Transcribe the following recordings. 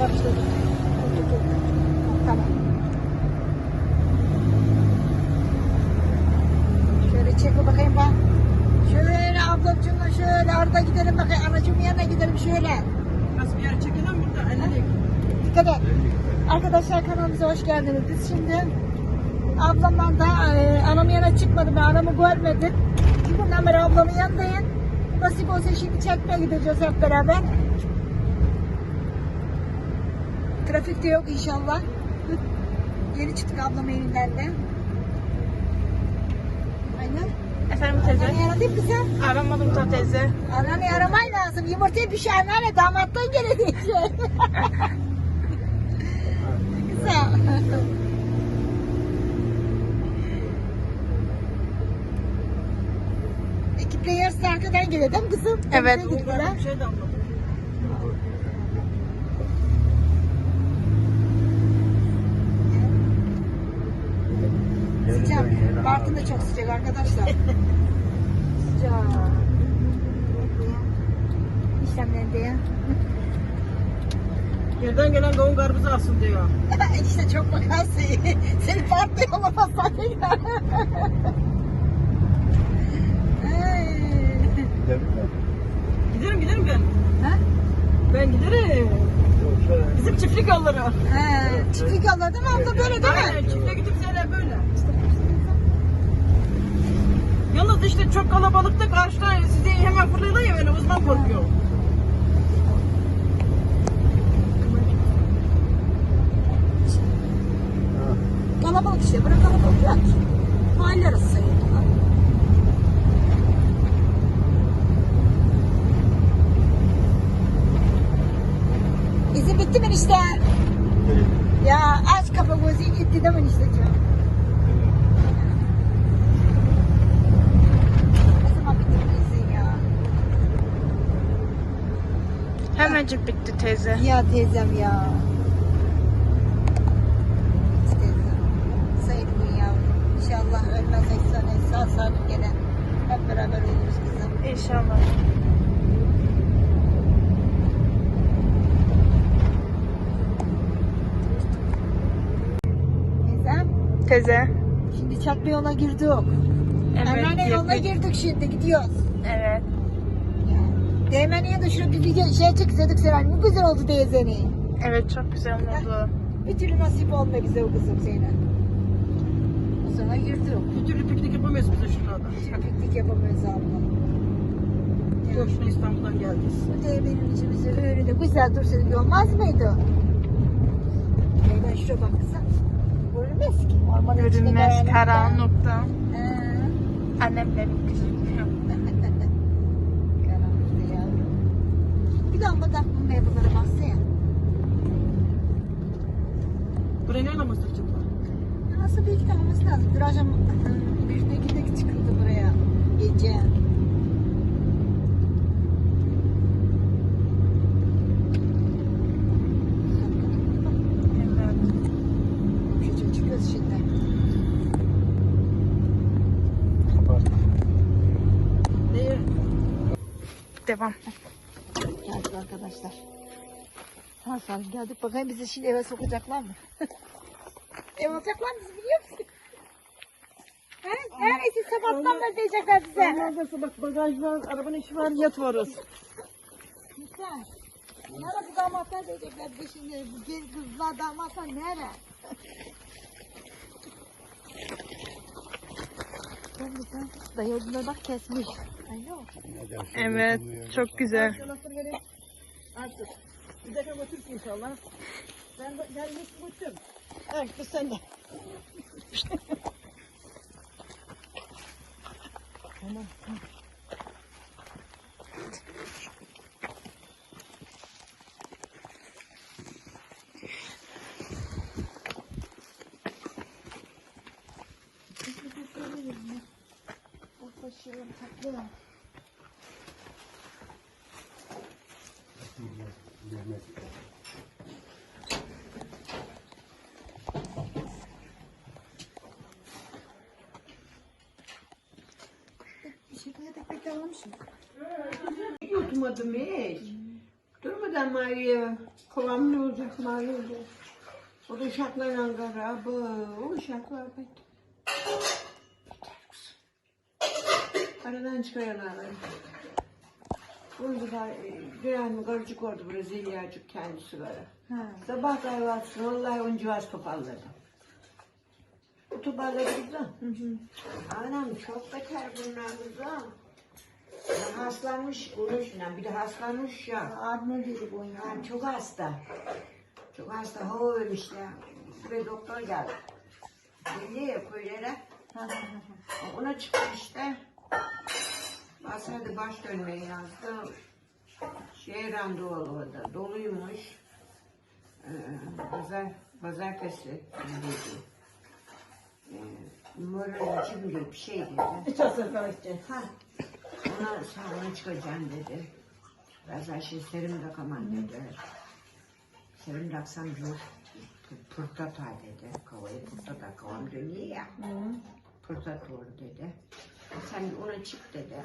Başladı. Tamam. Şöyle çek bakayım ben. Şöyle ablacığımla şöyle arada gidelim bakayım. Anacığımın yanına gidelim şöyle. Nasıl bir yer çekelim burada? Elledik. Dikkat et. Arkadaşlar kanalımıza hoş geldiniz. Biz şimdi ablamla da e, anamın yanına çıkmadım. Ben anamı görmedim. Günden beri ablamın yanındayım. Nasip olsa şimdi çekmeye gideceğiz hep beraber. Trafik de yok inşallah. Yeni çıktık ablamın evinden de. Aynen. Efendim teyze? Aramadım da teyze. Anneanne araman lazım. Yumurtayı şey anneanne damattan gelecek. Güzel. Ekiple yarısı arkadan geliyor değil mi kızım? Evet. Bir şey de anladım. Sıcak. Bartın da çok sıcak arkadaşlar. sıcak. İşlemlerinde ya. Yerden gelen kavun karpuzu alsın diyor. işte çok bakarsın. Seni farklı yolamazsan ya. Ay. Giderim giderim ben. Ha? Ben giderim. Bizim çiftlik yolları. He, çiftlik yolları değil mi abla böyle değil mi? Aynen çiftliğe gidip şeyler böyle. Yalnız işte çok kalabalıkta karşıda sizi hemen fırlıyorlar ya böyle uzman korkuyor. Kalabalık işte. Bırak kalabalık ya. Mahalle arası sayılır. İzin bitti mi işte? Ya aç kapı gözü gitti değil mi işleyeceğim? Ne zaman bitti bu izin ya? Hemencik bitti teyze. Ya teyzem ya. Teyzem. Sayın yavrum. İnşallah ölmezsek sana sağ salim gene hep beraber oluruz kızım. İnşallah. Teyzem. Teyze. Şimdi çakma yola girdik. Evet. Anneanne yoluna girdik şimdi gidiyoruz. Değmeniye de şurada bir video şey çeksedik Seren. Ne güzel oldu teyzeni. Evet çok güzel oldu. Bir türlü nasip olma bize o kızım Zeynep. O zaman girdik. Bir türlü piknik yapamayız biz de şurada. Piknik yapamayız abla. Boşuna İstanbul'dan geldik. Bu da benim içimizde öyle de güzel dursaydı olmaz mıydı? Neyden şuraya bak kızım. Görünmez ki. Ormanın Görünmez karanlıkta. Annem benim küçük. Karanlıkta yavrum. Bir de amma da bu meyvelere baksa ya. Buraya neyle bastıracaklar? Nasıl bir iki tanımız lazım. Bir akşam bir de gidek çıkıldı buraya. Gece. Devam. Geldik arkadaşlar. Sağ salim geldik. Bakayım bizi şimdi eve sokacaklar mı? Ev alacaklar mı bizi biliyor musun? He? Her neyse sabahtan beri diyecekler bize. Ondan bak bagaj var, arabanın işi var, yat varız. Güzel. Nere bu damatlar diyecekler bize şimdi. Bu genç kızlar damatlar nere? Ben de sen dayı bak kesmiş. Ay. Evet çok güzel. Artık. Bir dakika götürsün inşallah. Ben de gel git götür. Evet, kız sen de. tamam. Başlıyorum tatlı. Kadar almışım. Yutmadım hiç. Da Maria. Kovam ne olacak Maria'da? O da uşaklar Ankara. Bu, o uşaklar bet. Aradan çıkarıyorlar beni. Burada bir an karıcık oldu Brezilyacık kendisi. Ha. Sabah kahvaltısı vallahi on civaz toparladım. Bu toparladı kızım. Anam çok beter bunlar kızım. Ya Hastalanmış konuşla bir de hastalanmış ya. Dedi bu ya. Yani çok hasta. Çok hasta. Hava ölmüşler. Ve doktor geldi. Belli ya köylere. Ona çıktı işte. Basardı baş dönmeyi yazdı. Şey randevu orada. Doluymuş. Ee, pazar, pazartesi dedi. Ee, moralici mi bir şey dedi. Hiç asıl kalışacak. Ha. Ona sağlığa çıkacağım dedi. Bazen şey serum takamam dedi. Serum taksam yok. Pırta tay dedi. Kavayı pırta takamam dönüyor ya. Pırta doğru dedi. Sen ona çık dedi.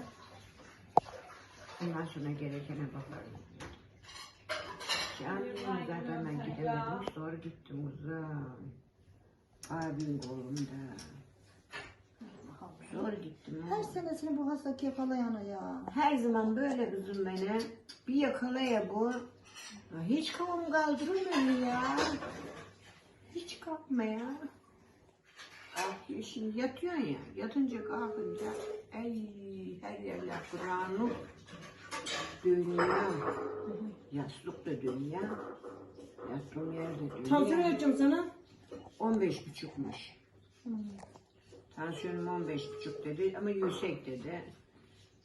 Ondan sonra gerekene bakarım. Canım zaten ben gidemedim. Sonra gittim uzun. Abim kolumda. Zor gittim. Her sene seni bu hasta kefalayanı ya. Her zaman böyle kızım beni. Bir yakalaya bu. Hiç kafamı kaldırmıyor ya. Hiç kalkma ya. Ah, şimdi yatıyorsun ya. Yatınca kalkınca ey her yerler Kur'an'ı dünya. Yastık da dünya. Yattığım yerde Tansiyon dünya. ölçeceğim sana. 15 buçukmuş. Tansiyonum 15 buçuk dedi ama yüksek dedi.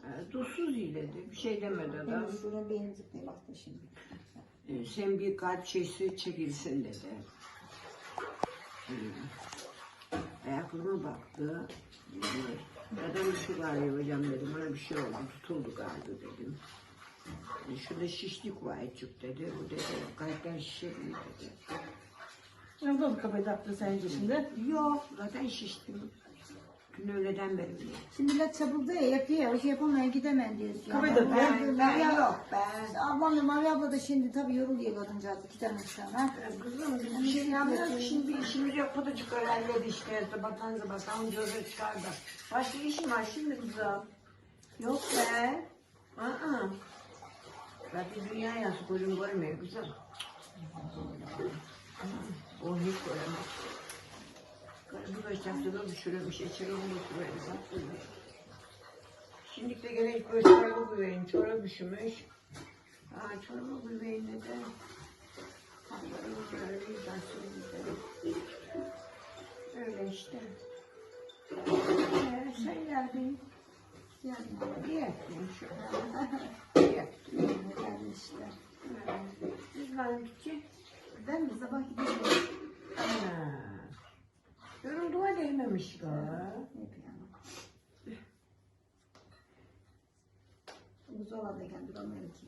E, Tuzsuz iyi dedi. Bir şey demedi adam. Benim şuraya beynim zıplaya baktı şimdi. E, sen bir kalp şeysi çekilsin dedi. E, Ayakkabıma baktı. Neden bir şey var ya hocam dedim. Bana bir şey oldu. Tutuldu galiba dedim. E, şurada şişlik var çok dedi. Bu dedi kalpten şişebilir dedi. Ya bu da mı kafayı taktı sence şimdi? Yok zaten şiştim. Dün öğleden beri bile. Şimdi millet çabukta ya yapıyor. O şey yapamaya gidemem diyorsun. Kafayı da- Ben, ben yok ben. Ablamla Mavi abla da şimdi tabii yoruluyor kadıncağız iki tane sonra. Kızım biz bir şey yapmıyoruz. Şimdi bir işimiz yok. Bu da çıkar halledi işte. Sabahtan sabahtan gözü çıkardı. Başka işim var şimdi kızım. Yok be. Aa. Zaten dünya yası gözüm görmüyor kızım. O hiç göremez. Bu da çaktığını düşürmüş. İçeri onu düşürmüş. Şimdi de gene ilk böyle çorabı güveyin. Çorap üşümüş. Aa çorabı güveyin de. Öyle işte. Ee, sen geldin. Yani İyi ettin şu İyi ettin. yani işte. Biz var ki. Ben mi sabah gidiyorum. Ha. Yorulduğuna değmemiş galiba. Ne yapayım? Buzdolabındayken duramıyorum ki.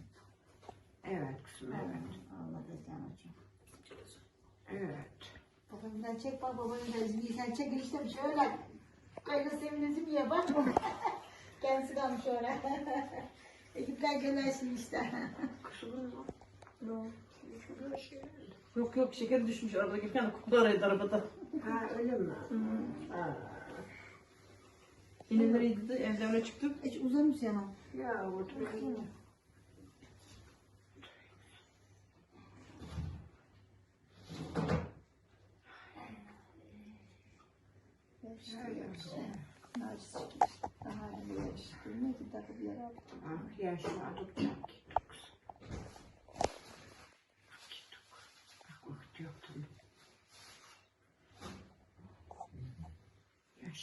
Evet kızım evet. Allah destan açıyor. Evet. Babamdan çek bak babanın rezini sen çek işte şöyle. Kayda sevinirdim ya bak. Kendisi kalmış oraya. Ekipler göndersin işte. Kızım Yok. şurada şey. Yok yok şeker düşmüş arada gelirken kokular araydı arabada. Ha öyle mi? Ha. Yine nereydi? Evlerine çıktık. Hiç uzamış yana. Ya oturayım. Narcisse Daha iyi yaş. Ne ki takı bir yere aldım. Ah yaşlandık çok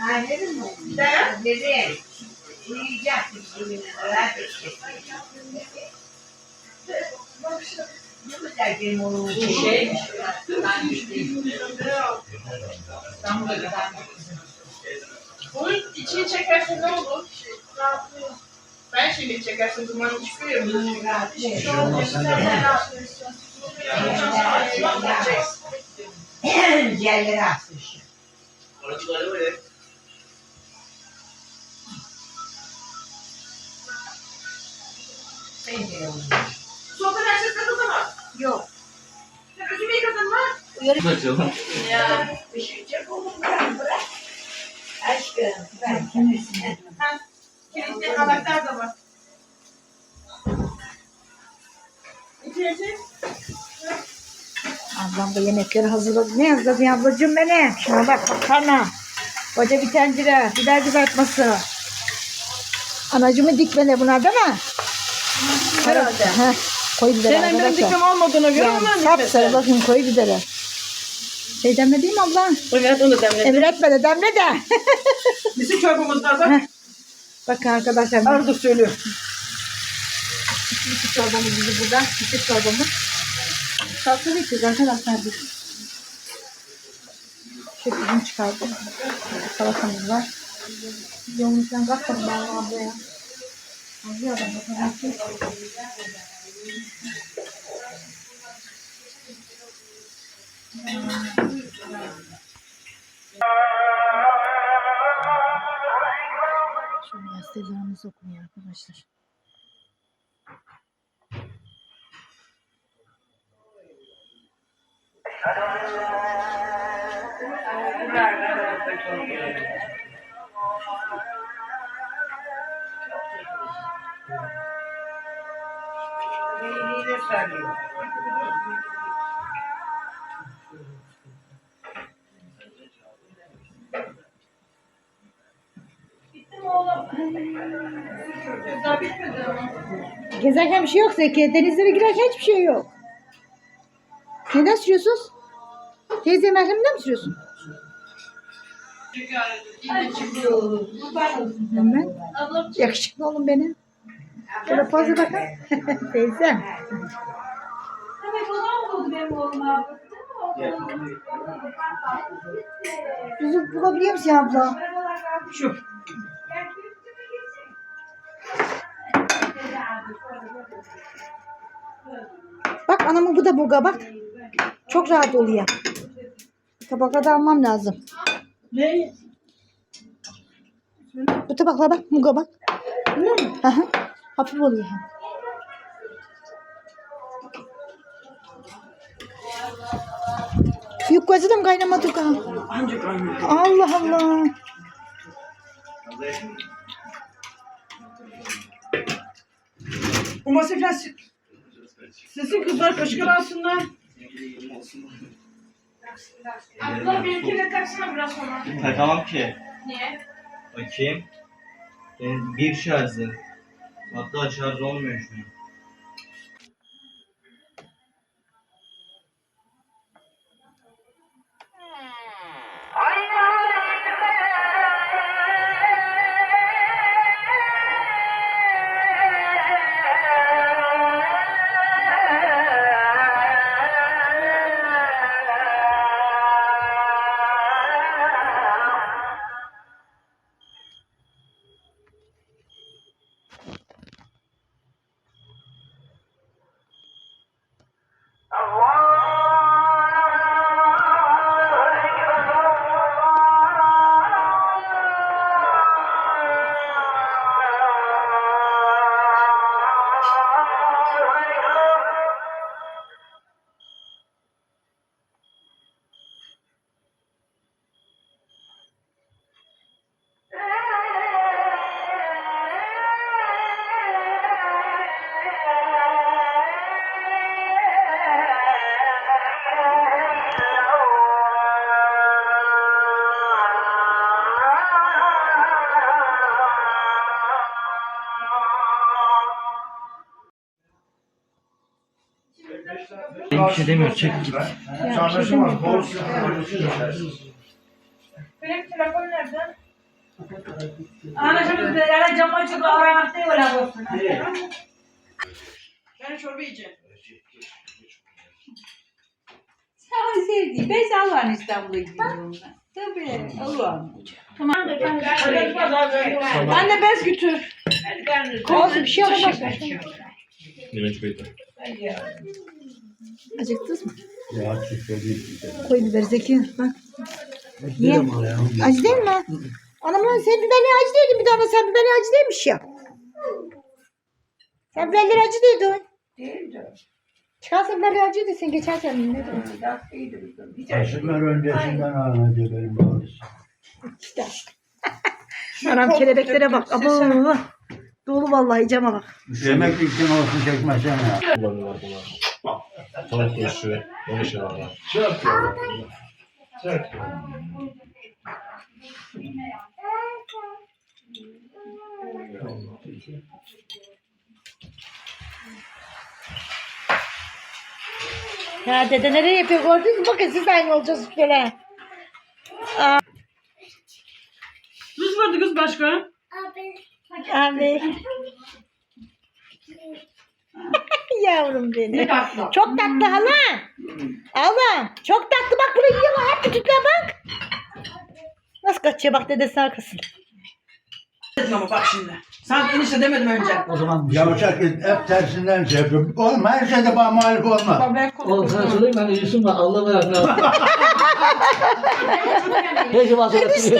Burası senin evin. Allah aşkına, Allah aşkına. Bunun içini çekersen ne olur? Ben şimdi çekersin dumanı çıkıyor. Ciğerleri asmış. Soğukta dersiz takıldı mı? Yok. Üzümü yıkadın mı? Ya. Pişirecek oğlum bırak bırak. Aşkım ben kimisine. Kilitli anahtar da var. İçecek. Ablam da yemekleri hazırladı. Ne hazırladın ablacığım beni? Şuna bak makarna. Koca bir tencere. Biber kızartması. Anacımı dikmeli bunlar değil mi? Herhalde. Heh, koy biberi Senin benim arkadaşlar. dikmem olmadığına göre hemen sap dikmesi. sarı bakın koy biberi. Şey demle değil mi abla? Evet onu demledim. Emir etme de demle de. Bizim çorbamız var bak. Bakın arkadaşlar. Arada söylüyor. Küçük çorbamız bizi burada. Küçük çorbamız. Salçalı içeceğiz arkadaşlar biz. Şu bizim çıkardık. Salatamız var. Yolumuzdan kalkmadı Bağlı ablaya. Şöyle yastığımızı okumuyor arkadaşlar. Neyliğine sarıyor. Gezerken bir şey yok Zeki. Denizlere girerken hiçbir şey yok. Neden sürüyorsunuz? Teyze merheminden mi sürüyorsun? Hemen. Yakışıklı oğlum benim. Şöyle fazla bakın. Teyze. Yüzük bulabiliyor musun abla? Şu. Bak anamın bu da buga bak. Çok rahat oluyor. Tabakla da almam lazım. Ne? Bu tabakla bak muga bak. Hı hı. Hafif oluyor hem. Büyük gözü de mi kaynamadı ka? Ancak aynı. Allah Allah. Bu masa biraz sesin kızlar kaşık alsınlar. Abla benimkine taksana biraz sonra. Takamam ki. Niye? Bakayım. Benim bir şarjı. Hatta şarj olmuyor şu an. Bir şey demiyor. Çek git. Anlaşılmaz. Bol Benim telefon nerede? Anlaşılmaz. Yani cam açık avramakta öyle olsun. Ben çorba yiyeceğim. sevdiği. Ben Allah'ın İstanbul'a gidiyorum. Tabii Allah'ın. Tamam. Anne bez götür. Olsun bir şey olmaz. Acıktınız mı? Ya çiftleri değil. Koy biber Zeki. Bak. Niye? Acı değil mi? Anamın sen biberleri acı değildin bir tane sen biberleri acı değilmiş ya. Sen biberleri acı değildin. Çıkarsa biberleri acı değilsin geçerken ne diyorsun? Taşınlar öncesinden ağladı benim babası. İşte. Anam kelebeklere bak. Abo. Dolu vallahi cama bak. Yemek için olsun çekmesene ya. Tavuk turşu, konuşuyorlar. Ya dede nereye yapıyor gördünüz mü? Bakın siz aynı olacağız böyle. Tuz vardı kız başka. Abi. Yavrum benim. Çok tatlı hala. Hala. Çok tatlı bak bunu yiyorlar. Hep küçükler bak. Nasıl kaçıyor bak dedesi arkasında. Dedim ama bak şimdi. Sen enişte demedim önce. Yavşak hep tersinden şey yapıyor. Oğlum her şeyde bana muhalif olma. Oğlum sana söyleyeyim ben Yusuf var. Allah ayakına. Neyse bahsediyorsun.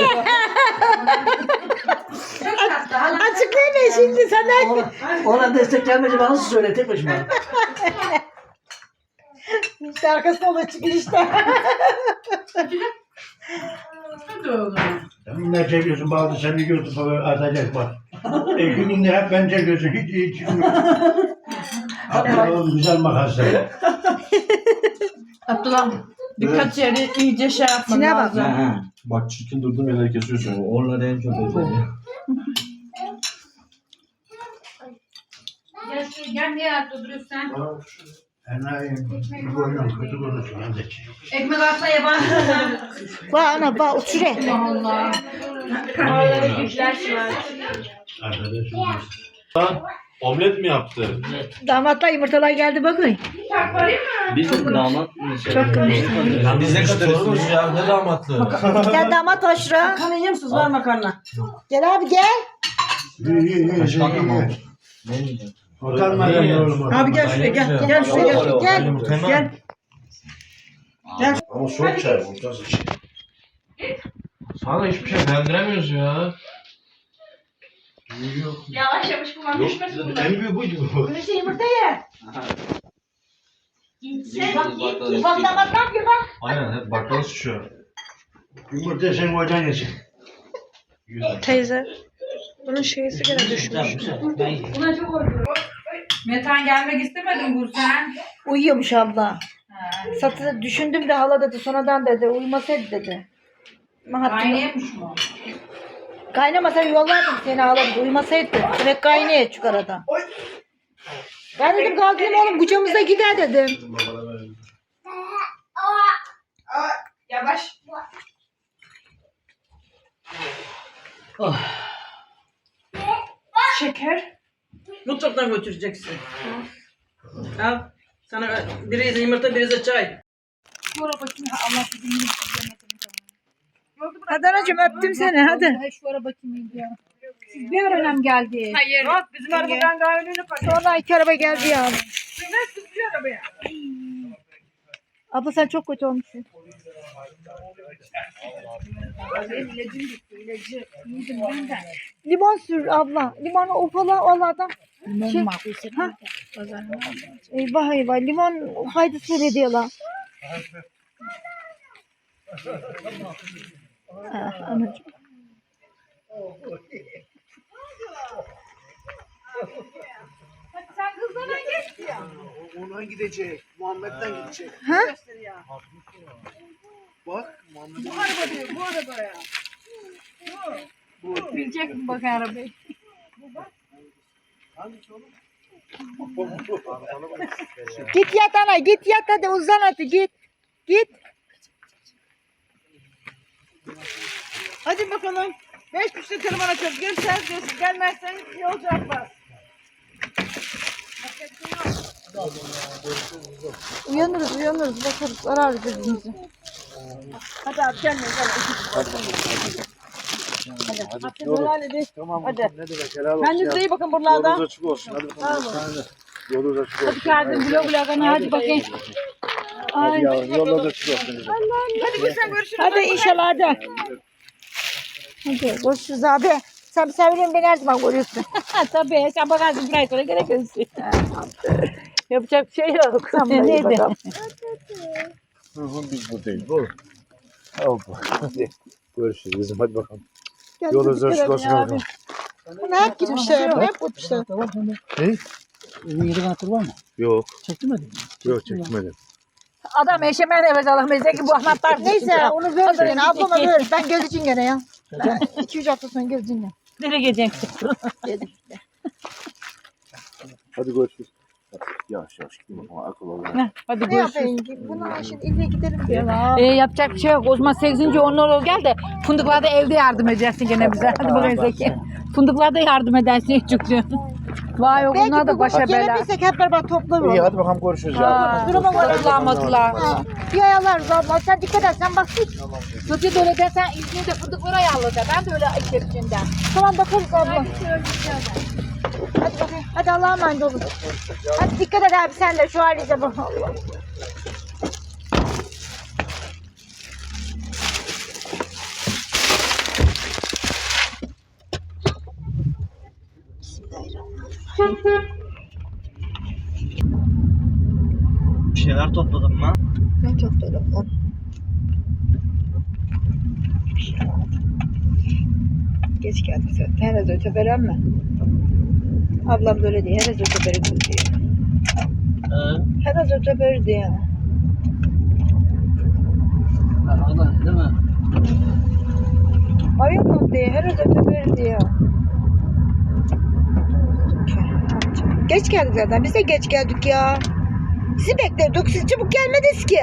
Açıklayın ne şimdi sana. Ona, ona destek gelmeyince bana nasıl söyle tek başıma. İşte arkasında olur çıkın işte. Hadi oğlum. Sen ne çekiyorsun bazı seni YouTube'a atacak bak. İki günde hep ben çekiyorsun hiç iyi çıkmıyor. Abdullah oğlum güzel makaslar. Abdullah birkaç yeri iyice şey yapman Sine bak. lazım. Bak çirkin durdum yerleri kesiyorsun. Onları en çok özledim. Şuraya gel niye ayakta duruyorsun sen? Enayi boynum kötü konuşuyor. Hadi. Ekmek atla yabancı. Bak ana bak otur şuraya. Allah. Arkadaşım. Omlet mi yaptı? Damatla yumurtalar geldi bakın. Bizim damat mı şey? Çok konuştum. Biz ne katılıyoruz ya ne damatlığı? Gel damat hoşra. Makarna yiyor musunuz? Var makarna. Gel abi gel. İyi iyi iyi. İyi. oldu? Ne yiyeceğim? Utanmadın mı oğlum? Abi gel şuraya gel. Gel şuraya gel. Gel. Gel. Gel. Ama soğuk çay bu. Nasıl içeyim? Sana hiçbir şey beğendiremiyoruz ya. Yavaş yavaş bunlar Yok, düşmesin bunlar. en büyük buydu. Güneşe yumurta ye. Bak damat ne yapıyor bak. Aynen hep bakkala sıçıyor. Yumurta sen kocan yesin. Teyze. Bunun şeysi gene düşmüş. Metan gelmek istemedin Gülsen. Uyuyormuş abla. Satı düşündüm de hala dedi sonradan dedi uyumasaydı dedi. Mahatma. Kaynayamış mı? Kaynamasa yollardım seni hala dedi uyumasaydı. Direkt kaynaya çık arada. Ben dedim kalkayım oğlum kucağımızda gider dedim. Yavaş. Şeker. Mutfaktan götüreceksin. Al. Sana biri yumurta, biri çay. Hadi anacığım öptüm seni hadi. Şu ara bakayım ya. Siz bir önem geldi. Hayır. Yok bizim arabadan daha önünü Sonra iki araba geldi ya. Nasıl bir arabaya? Abla sen çok kötü olmuşsun. Limon sür abla. Limonu ufala onlardan. Limon Ha? Eyvah eyvah. Limon faydası veriyor diyorlar. Ha, anacığım. Ondan gidecek. Muhammed'den gidecek. Ha? Bak Muhammed. Bilecek mi bak arabayı? Git yat ana git yat hadi uzan hadi git. Git. Hadi bakalım. Beş kişi telefon açıyoruz. Gelirsen diyorsun. Gelmezsen yolcu atmaz. Uyanırız uyanırız bakarız ararız birbirimizi. Hadi abi kendine gel. Hadi. Hadi. Helal edin. Tamam. Hadi. Ne demek helal olsun. Kendinize iyi bakın buralarda. Yolunuz açık olsun. Hadi bakalım. Yolunuz açık olsun. Geldim güle güle kana hadi bakayım. Hadi yavrum yolunuz açık olsun. Hadi kızım görüşürüz. Hadi inşallah hadi. Hadi görüşürüz abi. Sen misafirin beni her zaman görüyorsun. Tabii sen bakarsın buraya sonra gene görürsün. Yapacak bir şey yok. Neydi? Hı, Biz buradayız. Bu. Oldu. Görüşürüz. Hadi bakalım. Yolunuz açık olsun. bakalım. Bana hep gitmişler. Hep gitmişler. Ne? Evin yedi kanatır var mı? Yok. Çektin mi? Yok çekmedim. Adam eşemen evet Allah ki bu anahtar. Neyse onu ver gene. Ablama ver. Ben geleceğim gene ya. 2-3 hafta sonra geleceğim ya. Nereye gideceksin? Hadi görüşürüz. Yavaş yavaş gidin bakalım. Akıl olun. Hadi Ne görüşürüz. yapayım ki? Bundan şimdi gidelim diye. Ee, yapacak bir şey yok. O zaman 8. onlu gel de fındıklarda evde yardım edersin gene bize. Hadi bakayım Zeki. Fındıklarda yardım edersin çünkü. Vay o bunlar da başa bela. gelebilsek hep beraber toplarız. İyi hadi bakalım görüşürüz ya. Ha, Duruma bak. Matla. Ha, Bir ayarlarız abla. Sen dikkat et. Sen bak git. Kötü böyle dersen İzmir'de fındıkları ayarlayacak. Ben de öyle içerisinde. Tamam bakarız abla. Hadi bakayım. Hadi Allah'a emanet olun. Hadi dikkat et abi sen de şu halinize bak. Bir şeyler topladım mı? Ben çok topladım. Geç geldik zaten. Herez öteberen mi? Ablam böyle diyor. Herez öteberi diyor. Herez öteberi diyor. Arkadan değil mi? Ayıp diyor. Herez öteberi diyor. Geç geldik zaten. Biz de geç geldik ya. Sizi bekledik. Siz çabuk gelmediniz ki.